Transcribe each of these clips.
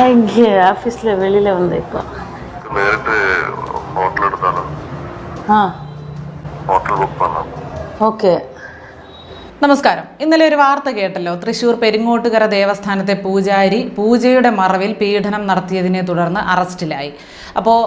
நான் இங்கே ஆஃபீஸில் வெளியில் வந்தேன் இப்போ നേരിട്ട് ഹോട്ടൽ എടുത്താലോ ஆ ഹോട്ടൽ ബുക്ക് பண்ணலாம் ஓகே നമസ്കാരം. ഇന്നലെ ഒരു വാർത്ത കേട്ടല്ലോ. തൃശൂർ പെരിങ്ങോട്ടുകര ദേവസ്ഥാനത്തെ പൂജാരി പൂജയുടെ മറവിൽ പീഡനം നടത്തിയതിനെ തുടർന്ന് അറസ്റ്റിലായി. അപ്പോൾ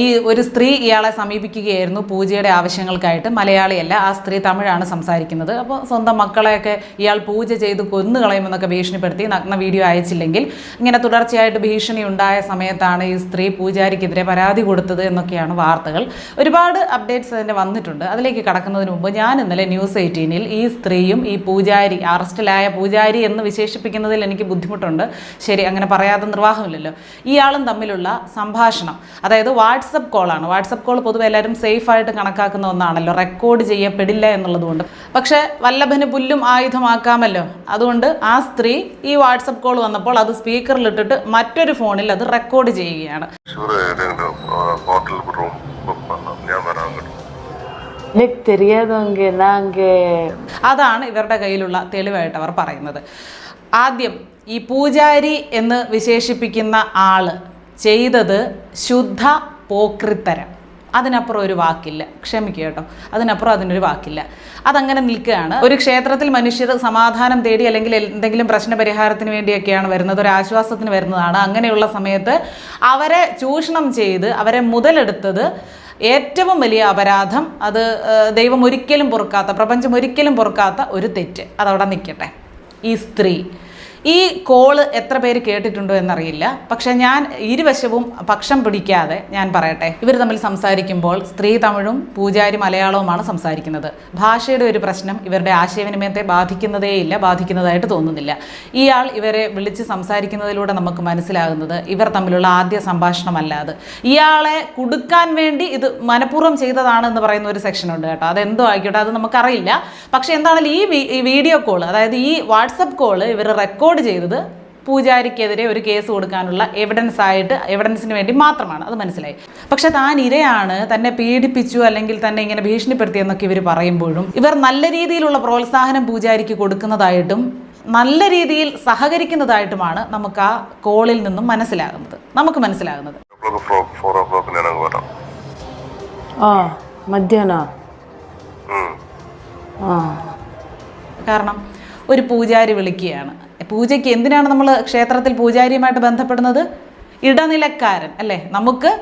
ഈ ഒരു സ്ത്രീ ഇയാളെ സമീപിക്കുകയായിരുന്നു പൂജയുടെ ആവശ്യങ്ങൾക്കായിട്ട്. മലയാളിയല്ല ആ സ്ത്രീ തമിഴാണ് സംസാരിക്കുന്നത്. അപ്പോൾ സ്വന്തം മക്കളെയൊക്കെ ഇയാൾ പൂജ ചെയ്ത് കൊന്നു കളയുമെന്നൊക്കെ ഭീഷണിപ്പെടുത്തി നഗ്ന വീഡിയോ അയച്ചില്ലെങ്കിൽ ഇങ്ങനെ തുടർച്ചയായിട്ട് ഭീഷണി ഉണ്ടായ സമയത്താണ് ഈ സ്ത്രീ പൂജാരിക്കെതിരെ പരാതി കൊടുത്തത് എന്നൊക്കെയാണ് വാർത്തകൾ. ഒരുപാട് അപ്ഡേറ്റ്സ് അതിന്റെ വന്നിട്ടുണ്ട്. അതിലേക്ക് കടക്കുന്നതിന് മുമ്പ് ഞാൻ ഇന്നലെ ന്യൂസ് എയ്റ്റീനിൽ ഈ സ്ത്രീയും ഈ പൂജാരി അറസ്റ്റിലായ പൂജാരി എന്ന് വിശേഷിപ്പിക്കുന്നതിൽ എനിക്ക് ബുദ്ധിമുട്ടുണ്ട്. ശരി അങ്ങനെ പറയാതെ നിർവാഹമില്ലല്ലോ. ഇയാളും തമ്മിലുള്ള സംഭാഷണം അതായത് വാട്സപ്പ് കോളാണ്. വാട്സപ്പ് കോൾ പൊതുവെ എല്ലാവരും സേഫായിട്ട് കണക്കാക്കുന്ന ഒന്നാണല്ലോ. റെക്കോർഡ് ചെയ്യപ്പെടില്ല എന്നുള്ളതുകൊണ്ട്. പക്ഷേ വല്ലഭന് പുല്ലും ആയുധമാക്കാമല്ലോ. അതുകൊണ്ട് ആ സ്ത്രീ ഈ വാട്സപ്പ് കോൾ വന്നപ്പോൾ അത് സ്പീക്കറിലിട്ടിട്ട് മറ്റൊരു ഫോണിൽ അത് റെക്കോർഡ് ചെയ്യുകയാണ്. അതാണ് ഇവരുടെ കയ്യിലുള്ള തെളിവായിട്ട് അവർ പറയുന്നത്. ആദ്യം ഈ പൂജാരി എന്ന് വിശേഷിപ്പിക്കുന്ന ആൾ ചെയ്തത് ശുദ്ധ പോക്രിത്തരം. അതിനപ്പുറം ഒരു വാക്കില്ല. ക്ഷമിക്കുക കേട്ടോ. അതിനപ്പുറം അതിനൊരു വാക്കില്ല. അതങ്ങനെ നിൽക്കുകയാണ്. ഒരു ക്ഷേത്രത്തിൽ മനുഷ്യർ സമാധാനം തേടി അല്ലെങ്കിൽ എന്തെങ്കിലും പ്രശ്ന പരിഹാരത്തിന് വേണ്ടിയൊക്കെയാണ് വരുന്നത് ഒരു ആശ്വാസത്തിന് വരുന്നതാണ്. അങ്ങനെയുള്ള സമയത്ത് അവരെ ചൂഷണം ചെയ്ത് അവരെ മുതലെടുത്തത് ഏറ്റവും വലിയ അപരാധം അത് ദൈവം ഒരിക്കലും പൊറുക്കാത്ത പ്രപഞ്ചം ഒരിക്കലും പൊറുക്കാത്ത ഒരു തെറ്റ്. അതവിടെ നിൽക്കട്ടെ. ഈ സ്ത്രീ ഈ കോൾ എത്ര പേര് കേട്ടിട്ടുണ്ടോ എന്നറിയില്ല. പക്ഷെ ഞാൻ ഇരുവശവും പക്ഷം പിടിക്കാതെ ഞാൻ പറയട്ടെ. ഇവർ തമ്മിൽ സംസാരിക്കുമ്പോൾ സ്ത്രീ തമിഴും പൂജാരി മലയാളവുമാണ് സംസാരിക്കുന്നത്. ഭാഷയുടെ ഒരു പ്രശ്നം ഇവരുടെ ആശയവിനിമയത്തെ ബാധിക്കുന്നതേയില്ല ബാധിക്കുന്നതായിട്ട് തോന്നുന്നില്ല. ഇയാൾ ഇവരെ വിളിച്ച് സംസാരിക്കുന്നതിലൂടെ നമുക്ക് മനസ്സിലാകുന്നത് ഇവർ തമ്മിലുള്ള ആദ്യ സംഭാഷണമല്ലാതെ ഇയാളെ കൊടുക്കാൻ വേണ്ടി ഇത് മനഃപൂർവം ചെയ്തതാണ് എന്ന് പറയുന്ന ഒരു സെക്ഷൻ ഉണ്ട് കേട്ടോ. അതെന്തോ ആയിക്കോട്ടെ അത് നമുക്കറിയില്ല. പക്ഷേ എന്താണെങ്കിലും ഈ വീഡിയോ കോൾ അതായത് ഈ വാട്സപ്പ് കോൾ ഇവർ റെക്കോർഡ് റെക്കോർഡ് ചെയ്തത് പൂജാരിക്കെതിരെ ഒരു കേസ് കൊടുക്കാനുള്ള എവിഡൻസ് ആയിട്ട് എവിഡൻസിന് വേണ്ടി മാത്രമാണ്. അത് മനസ്സിലായി. പക്ഷെ താൻ ഇരയാണ് തന്നെ പീഡിപ്പിച്ചു അല്ലെങ്കിൽ തന്നെ ഇങ്ങനെ ഭീഷണിപ്പെടുത്തി എന്നൊക്കെ ഇവർ പറയുമ്പോഴും ഇവർ നല്ല രീതിയിലുള്ള പ്രോത്സാഹനം പൂജാരിക്ക് കൊടുക്കുന്നതായിട്ടും നല്ല രീതിയിൽ സഹകരിക്കുന്നതായിട്ടുമാണ് നമുക്ക് ആ കോളിൽ നിന്നും മനസ്സിലാകുന്നത്. നമുക്ക് മനസ്സിലാകുന്നത്. ആ. കാരണം ഒരു പൂജാരി വിളിക്കുകയാണ്. പൂജയ്ക്ക് എന്തിനാണ് നമ്മൾ ക്ഷേത്രത്തിൽ പൂജാരിയുമായിട്ട് ബന്ധപ്പെടുന്നത്? ഇടനിലക്കാരൻ അല്ലേ? നമുക്ക്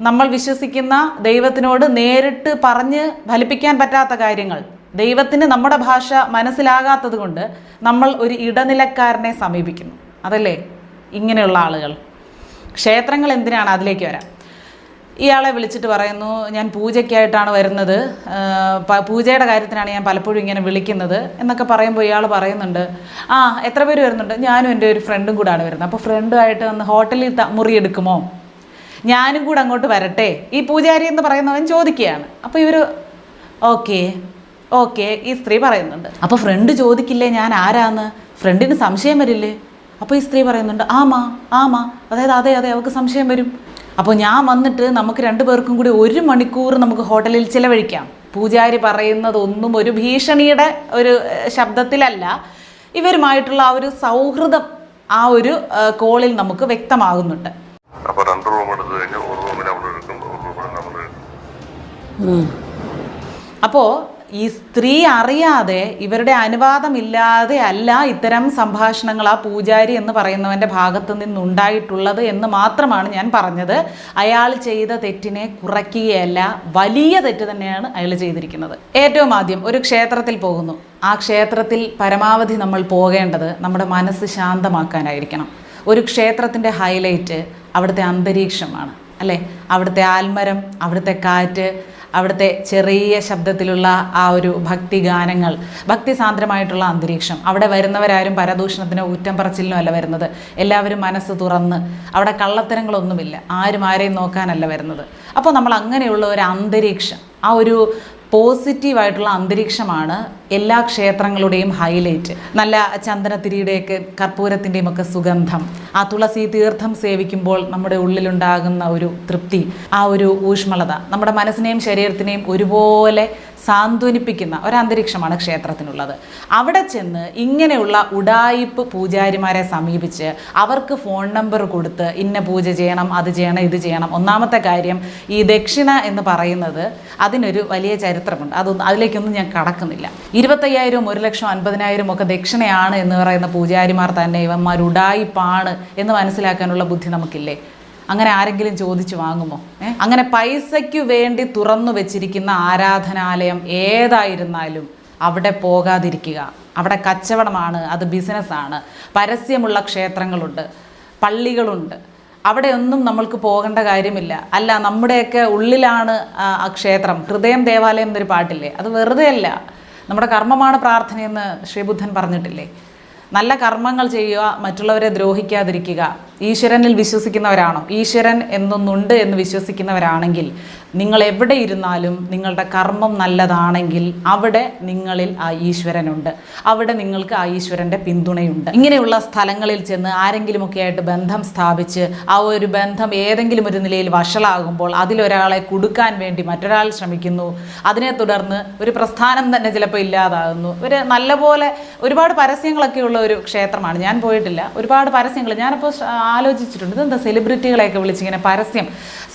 നമ്മൾ വിശ്വസിക്കുന്ന ദൈവത്തിനോട് നേരിട്ട് പറഞ്ഞ് ഫലിപ്പിക്കാൻ പറ്റാത്ത കാര്യങ്ങൾ. ദൈവത്തിന് നമ്മുടെ ഭാഷ മനസ്സിലാകാത്തത് കൊണ്ട് നമ്മൾ ഒരു ഇടനിലക്കാരനെ സമീപിക്കുന്നു. അതല്ലേ? ഇങ്ങനെയുള്ള ആളുകൾ. ക്ഷേത്രങ്ങൾ എന്തിനാണ് അതിലേക്ക് വരാം? ഇയാളെ വിളിച്ചിട്ട് പറയുന്നു ഞാൻ പൂജയ്ക്കായിട്ടാണ് വരുന്നത്. പൂജയുടെ കാര്യത്തിനാണ് ഞാൻ പലപ്പോഴും ഇങ്ങനെ വിളിക്കുന്നത് എന്നൊക്കെ പറയുമ്പോൾ ഇയാൾ പറയുന്നുണ്ട്. ആ എത്ര പേര് വരുന്നുണ്ട്? ഞാനും എന്റെ ഒരു ഫ്രണ്ടും കൂടാണ് വരുന്നത്. അപ്പോൾ ഫ്രണ്ടുമായിട്ട് വന്ന് ഹോട്ടലിൽ മുറി എടുക്കുമോ ഞാനും കൂടെ അങ്ങോട്ട് വരട്ടെ? ഈ പൂജാരി എന്ന് പറയുന്നവൻ ചോദിക്കുകയാണ്. അപ്പോൾ ഇവർ ഓക്കെ ഓക്കെ ഈ സ്ത്രീ പറയുന്നുണ്ട്. അപ്പോൾ ഫ്രണ്ട് ചോദിക്കില്ലേ ഞാൻ ആരാന്ന്? ഫ്രണ്ടിന് സംശയം വരില്ലേ? അപ്പോൾ ഈ സ്ത്രീ പറയുന്നുണ്ട് ആമാ ആമാ. അതായത് അതെ അതെ അവൾക്ക് സംശയം വരും. അപ്പോൾ ഞാൻ വന്നിട്ട് നമുക്ക് രണ്ടു പേർക്കും കൂടി ഒരു മണിക്കൂർ നമുക്ക് ഹോട്ടലിൽ ചിലവഴിക്കാം. പൂജാരി പറയുന്നതൊന്നും ഒരു ഭീഷണിയുടെ ഒരു ശബ്ദത്തിലല്ല. ഇവരുമായിട്ടുള്ള ആ ഒരു സൗഹൃദം ആ ഒരു കോളിൽ നമുക്ക് വ്യക്തമാകുന്നുണ്ട്. അപ്പോൾ രണ്ട് റൂം എടുത്തു കഴിഞ്ഞാൽ ഒരു റൂമിൽ എടുക്കും ഒരു റൂമിൽ നമ്മൾ അപ്പോൾ ഈ സ്ത്രീ അറിയാതെ ഇവരുടെ അനുവാദമില്ലാതെ അല്ല ഇത്തരം സംഭാഷണങ്ങൾ ആ പൂജാരി എന്ന് പറയുന്നവന്റെ ഭാഗത്ത് നിന്നുണ്ടായിട്ടുള്ളത് എന്ന് മാത്രമാണ് ഞാൻ പറഞ്ഞത്. അയാൾ ചെയ്ത തെറ്റിനെ കുറയ്ക്കുകയല്ല വലിയ തെറ്റ് തന്നെയാണ് അയാൾ ചെയ്തിരിക്കുന്നത്. ഏറ്റവും ആദ്യം ഒരു ക്ഷേത്രത്തിൽ പോകുന്നു. ആ ക്ഷേത്രത്തിൽ പരമാവധി നമ്മൾ പോകേണ്ടത് നമ്മുടെ മനസ്സ് ശാന്തമാക്കാനായിരിക്കണം. ഒരു ക്ഷേത്രത്തിന്റെ ഹൈലൈറ്റ് അവിടുത്തെ അന്തരീക്ഷമാണ് അല്ലേ? അവിടുത്തെ ആൽമരം അവിടുത്തെ കാറ്റ് അവിടുത്തെ ചെറിയ ശബ്ദത്തിലുള്ള ആ ഒരു ഭക്തി ഗാനങ്ങൾ ഭക്തിസാന്ദ്രമായിട്ടുള്ള അന്തരീക്ഷം. അവിടെ വരുന്നവരാരും പരദൂഷണത്തിനോ ഊറ്റം പറച്ചിലിനോ അല്ല വരുന്നത്. എല്ലാവരും മനസ്സ് തുറന്ന് അവിടെ കള്ളത്തരങ്ങളൊന്നുമില്ല. ആരും ആരെയും നോക്കാനല്ല വരുന്നത്. അപ്പോൾ നമ്മൾ അങ്ങനെയുള്ള ഒരു അന്തരീക്ഷം ആ ഒരു പോസിറ്റീവായിട്ടുള്ള അന്തരീക്ഷമാണ് എല്ലാ ക്ഷേത്രങ്ങളുടെയും ഹൈലൈറ്റ്. നല്ല ചന്ദനത്തിരിയുടെയൊക്കെ കർപ്പൂരത്തിന്റെയും ഒക്കെ സുഗന്ധം. ആ തുളസി തീർത്ഥം സേവിക്കുമ്പോൾ നമ്മുടെ ഉള്ളിലുണ്ടാകുന്ന ഒരു തൃപ്തി ആ ഒരു ഊഷ്മളത. നമ്മുടെ മനസ്സിനെയും ശരീരത്തിനെയും ഒരുപോലെ സാന്ത്വനിപ്പിക്കുന്ന ഒരന്തരീക്ഷമാണ് ക്ഷേത്രത്തിനുള്ളത്. അവിടെ ചെന്ന് ഇങ്ങനെയുള്ള ഉടായിപ്പ് പൂജാരിമാരെ സമീപിച്ച് അവർക്ക് ഫോൺ നമ്പർ കൊടുത്ത് ഇന്ന പൂജ ചെയ്യണം അത് ചെയ്യണം ഇത് ചെയ്യണം. ഒന്നാമത്തെ കാര്യം ഈ ദക്ഷിണ എന്ന് പറയുന്നത് അതിനൊരു വലിയ ചരിത്രമുണ്ട്. അതൊന്നും അതിലേക്കൊന്നും ഞാൻ കടക്കുന്നില്ല. ഇരുപത്തയ്യായിരവും ഒരു ലക്ഷം അൻപതിനായിരം ഒക്കെ ദക്ഷിണയാണ് എന്ന് പറയുന്ന പൂജാരിമാർ തന്നെ ഇവന്മാർ ഉടായിപ്പാണ് എന്ന് മനസ്സിലാക്കാനുള്ള ബുദ്ധി നമുക്കില്ലേ? അങ്ങനെ ആരെങ്കിലും ചോദിച്ചു വാങ്ങുമോ? അങ്ങനെ പൈസയ്ക്ക് വേണ്ടി തുറന്നു വെച്ചിരിക്കുന്ന ആരാധനാലയം ഏതായിരുന്നാലും അവിടെ പോകാതിരിക്കുക. അവിടെ കച്ചവടമാണ് അത് ബിസിനസ്സാണ്. പരസ്യമുള്ള ക്ഷേത്രങ്ങളുണ്ട് പള്ളികളുണ്ട്. അവിടെയൊന്നും നമ്മൾക്ക് പോകേണ്ട കാര്യമില്ല. അല്ല നമ്മുടെയൊക്കെ ഉള്ളിലാണ് ആ, ക്ഷേത്രം. ഹൃദയം ദേവാലയം എന്നൊരു പാട്ടില്ലേ? അത് വെറുതെ അല്ല നമ്മുടെ കർമ്മമാണ് പ്രാർത്ഥനയെന്ന് ശ്രീബുദ്ധൻ പറഞ്ഞിട്ടില്ലേ? നല്ല കർമ്മങ്ങൾ ചെയ്യുക മറ്റുള്ളവരെ ദ്രോഹിക്കാതിരിക്കുക. ഈശ്വരനിൽ വിശ്വസിക്കുന്നവരാണോ? ഈശ്വരൻ എന്നൊന്നുണ്ട് എന്ന് വിശ്വസിക്കുന്നവരാണെങ്കിൽ നിങ്ങൾ എവിടെ ഇരുന്നാലും നിങ്ങളുടെ കർമ്മം നല്ലതാണെങ്കിൽ അവിടെ നിങ്ങളിൽ ആ ഈശ്വരനുണ്ട്. അവിടെ നിങ്ങൾക്ക് ആ ഈശ്വരന്റെ പിന്തുണയുണ്ട്. ഇങ്ങനെയുള്ള സ്ഥലങ്ങളിൽ ചെന്ന് ആരെങ്കിലുമൊക്കെ ആയിട്ട് ബന്ധം സ്ഥാപിച്ച് ആ ഒരു ബന്ധം ഏതെങ്കിലും ഒരു നിലയിൽ വഷളാകുമ്പോൾ അതിലൊരാളെ കൊടുക്കാൻ വേണ്ടി മറ്റൊരാൾ ശ്രമിക്കുന്നു. അതിനെ തുടർന്ന് ഒരു പ്രസ്ഥാനം തന്നെ ചിലപ്പോൾ ഇല്ലാതാകുന്നു. ഒരു നല്ലപോലെ ഒരുപാട് പരസ്യങ്ങളൊക്കെ ഉള്ള ഒരു ക്ഷേത്രമാണ്. ഞാൻ പോയിട്ടില്ല. ഒരുപാട് പരസ്യങ്ങൾ. ഞാനിപ്പോൾ ആലോചിച്ചിട്ടുണ്ട്. ഇതെന്താ സെലിബ്രിറ്റികളെയൊക്കെ വിളിച്ചിങ്ങനെ പരസ്യം.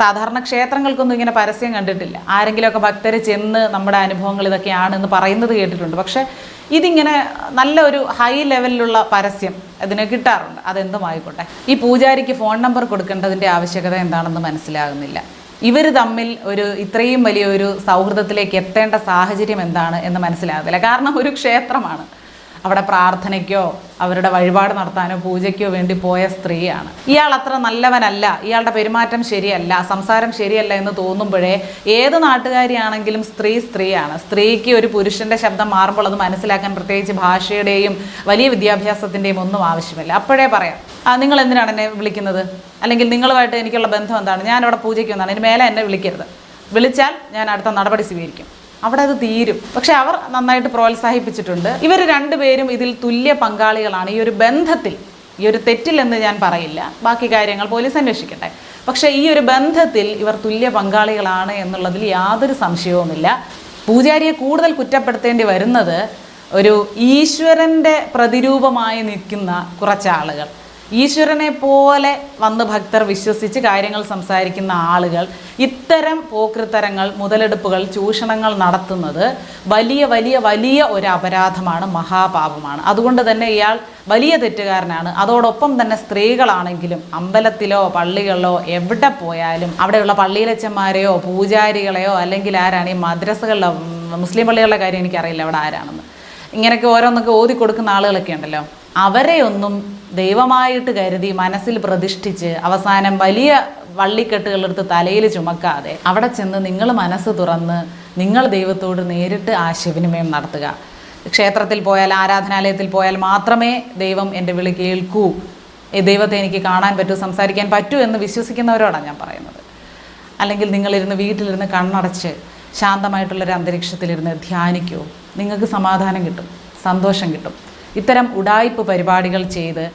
സാധാരണ ക്ഷേത്രങ്ങൾക്കൊന്നും ഇങ്ങനെ പരസ്യം കണ്ടിട്ടില്ല. ആരെങ്കിലുമൊക്കെ ഭക്തരെ ചെന്ന് നമ്മുടെ അനുഭവങ്ങൾ ഇതൊക്കെയാണെന്ന് പറയുന്നത് കേട്ടിട്ടുണ്ട്. പക്ഷേ ഇതിങ്ങനെ നല്ല ഒരു ഹൈ ലെവലിലുള്ള പരസ്യം ഇതിന് കിട്ടാറുണ്ട്. അതെന്തുമായിക്കോട്ടെ? ഈ പൂജാരിക്ക് ഫോൺ നമ്പർ കൊടുക്കേണ്ടതിന്റെ ആവശ്യകത എന്താണെന്ന് മനസ്സിലാകുന്നില്ല. ഇവർ തമ്മിൽ ഒരു ഇത്രയും വലിയൊരു സൗഹൃദത്തിലേക്ക് എത്തേണ്ട സാഹചര്യം എന്താണ് എന്ന് മനസ്സിലാകുന്നില്ല. കാരണം ഒരു ക്ഷേത്രമാണ്. അവിടെ പ്രാർത്ഥനയ്ക്കോ അവരുടെ വഴിപാട് നടത്താനോ പൂജയ്ക്കോ വേണ്ടി പോയ സ്ത്രീയാണ്. ഇയാൾ അത്ര നല്ലവനല്ല. ഇയാളുടെ പെരുമാറ്റം ശരിയല്ല സംസാരം ശരിയല്ല എന്ന് തോന്നുമ്പോഴേ ഏത് നാട്ടുകാരിയാണെങ്കിലും സ്ത്രീ സ്ത്രീയാണ്. സ്ത്രീക്ക് ഒരു പുരുഷന്റെ ശബ്ദം മാറുമ്പോൾ അത് മനസ്സിലാക്കാൻ പ്രത്യേകിച്ച് ഭാഷയുടെയും വലിയ വിദ്യാഭ്യാസത്തിന്റെയും ഒന്നും ആവശ്യമില്ല. അപ്പോഴേ പറയാം നിങ്ങൾ എന്തിനാണ് എന്നെ വിളിക്കുന്നത്? അല്ലെങ്കിൽ നിങ്ങളുമായിട്ട് എനിക്കുള്ള ബന്ധം എന്താണ്? ഞാൻ അവിടെ പൂജയ്ക്ക് വന്നാണ്. ഇനി മേലെ എന്നെ വിളിക്കരുത്. വിളിച്ചാൽ ഞാൻ അടുത്ത നടപടി സ്വീകരിക്കും. അവിടെ അത് തീരും. പക്ഷെ അവർ നന്നായിട്ട് പ്രോത്സാഹിപ്പിച്ചിട്ടുണ്ട്. ഇവർ രണ്ടുപേരും ഇതിൽ തുല്യ പങ്കാളികളാണ്. ഈ ഒരു ബന്ധത്തിൽ ഈ ഒരു തെറ്റില്ലെന്ന് ഞാൻ പറയില്ല. ബാക്കി കാര്യങ്ങൾ പോലീസ് അന്വേഷിക്കട്ടെ. പക്ഷേ ഈ ഒരു ബന്ധത്തിൽ ഇവർ തുല്യ പങ്കാളികളാണ് എന്നുള്ളതിൽ യാതൊരു സംശയവുമില്ല. പൂജാരിയെ കൂടുതൽ കുറ്റപ്പെടുത്തേണ്ടി വരുന്നത് ഒരു ഈശ്വരന്റെ പ്രതിരൂപമായി നിൽക്കുന്ന കുറച്ചാളുകൾ. ഈശ്വരനെ പോലെ വന്ന് ഭക്തർ വിശ്വസിച്ച് കാര്യങ്ങൾ സംസാരിക്കുന്ന ആളുകൾ ഇത്തരം പോക്കൃത്തരങ്ങൾ മുതലെടുപ്പുകൾ ചൂഷണങ്ങൾ നടത്തുന്നത് വലിയ വലിയ വലിയ ഒരു അപരാധമാണ് മഹാപാപമാണ്. അതുകൊണ്ട് തന്നെ ഇയാൾ വലിയ തെറ്റുകാരനാണ്. അതോടൊപ്പം തന്നെ സ്ത്രീകളാണെങ്കിലും അമ്പലത്തിലോ പള്ളികളിലോ എവിടെ പോയാലും അവിടെയുള്ള പള്ളിയിലച്ചന്മാരെയോ പൂജാരികളെയോ അല്ലെങ്കിൽ ആരാണ് ഈ മദ്രസകളിലെ മുസ്ലിം പള്ളികളുടെ കാര്യം എനിക്കറിയില്ല അവിടെ ആരാണെന്ന്. ഇങ്ങനെയൊക്കെ ഓരോന്നൊക്കെ ഓതി കൊടുക്കുന്ന ആളുകളൊക്കെ ഉണ്ടല്ലോ. അവരെയൊന്നും ദൈവമായിട്ട് കരുതി മനസ്സിൽ പ്രതിഷ്ഠിച്ച് അവസാനം വലിയ വള്ളിക്കെട്ടുകളെടുത്ത് തലയിൽ ചുമക്കാതെ അവിടെ ചെന്ന് നിങ്ങൾ മനസ്സ് തുറന്ന് നിങ്ങൾ ദൈവത്തോട് നേരിട്ട് ആശയവിനിമയം നടത്തുക. ക്ഷേത്രത്തിൽ പോയാൽ ആരാധനാലയത്തിൽ പോയാൽ മാത്രമേ ദൈവം എന്റെ വിളി കേൾക്കൂ. ദൈവത്തെ എനിക്ക് കാണാൻ പറ്റൂ സംസാരിക്കാൻ പറ്റൂ എന്ന് വിശ്വസിക്കുന്നവരോടാണ് ഞാൻ പറയുന്നത്. അല്ലെങ്കിൽ നിങ്ങളിരുന്ന് വീട്ടിലിരുന്ന് കണ്ണടച്ച് ശാന്തമായിട്ടുള്ളൊരു അന്തരീക്ഷത്തിലിരുന്ന് ധ്യാനിക്കൂ. നിങ്ങൾക്ക് സമാധാനം കിട്ടും സന്തോഷം കിട്ടും. ഇത്തരം ഉടായ്പ പരിപാടികൾ ചെയ്ത്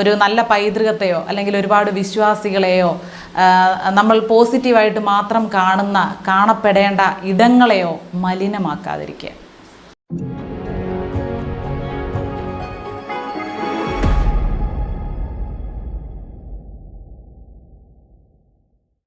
ഒരു നല്ല പൈതൃകത്തെയോ അല്ലെങ്കിൽ ഒരുപാട് വിശ്വാസികളെയോ നമ്മൾ പോസിറ്റീവായിട്ട് മാത്രം കാണുന്ന കാണപ്പെടേണ്ട ഇടങ്ങളെയോ മലിനമാക്കാതിരിക്കുക.